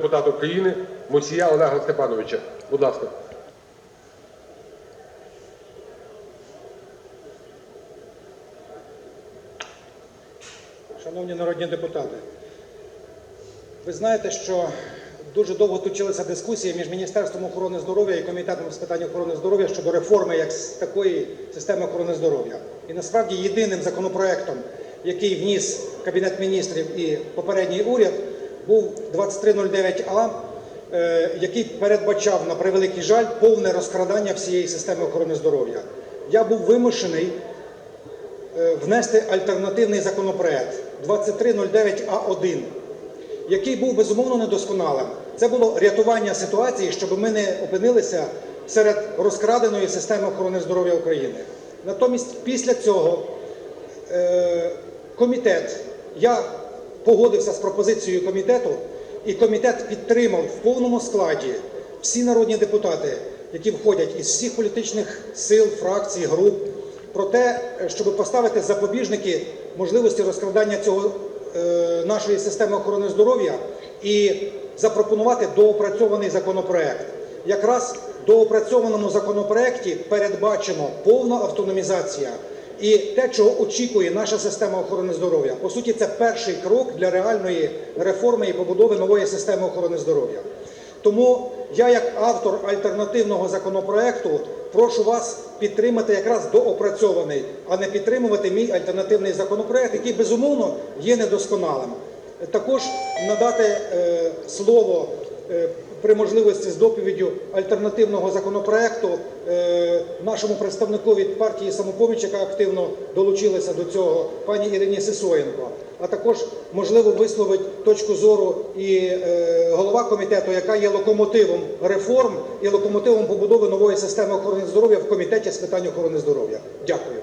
депутата України Мосія Олега Степановича. Будь ласка. Шановні народні депутати, ви знаєте, що дуже довго точилася дискусія між Міністерством охорони здоров'я і Комітетом з питань охорони здоров'я щодо реформи як такої системи охорони здоров'я. І насправді єдиним законопроектом, який вніс Кабінет міністрів і попередній уряд, був 2309А, е, який передбачав на превеликий жаль повне розкрадання всієї системи охорони здоров'я. Я був вимушений е, внести альтернативний законопроект 2309А1, який був безумовно недосконалим. Це було рятування ситуації, щоб ми не опинилися серед розкраденої системи охорони здоров'я України. Натомість після цього е, комітет, я погодився з пропозицією комітету, і комітет підтримав в повному складі всі народні депутати, які входять із всіх політичних сил, фракцій, груп, про те, щоб поставити запобіжники можливості розкрадання цього е, нашої системи охорони здоров'я і запропонувати доопрацьований законопроект. Якраз в доопрацьованому законопроекті передбачено повна автономізація і те, чого очікує наша система охорони здоров'я. По суті, це перший крок для реальної реформи і побудови нової системи охорони здоров'я. Тому я, як автор альтернативного законопроекту, прошу вас підтримати якраз доопрацьований, а не підтримувати мій альтернативний законопроект, який безумовно є недосконалим. Також надати е, слово е, при можливості з доповіддю альтернативного законопроекту е, нашому представнику від партії самопоміч, яка активно долучилася до цього, пані Ірині Сисоєнко. А також можливо висловить точку зору і е, голова комітету, яка є локомотивом реформ і локомотивом побудови нової системи охорони здоров'я в комітеті з питань охорони здоров'я. Дякую.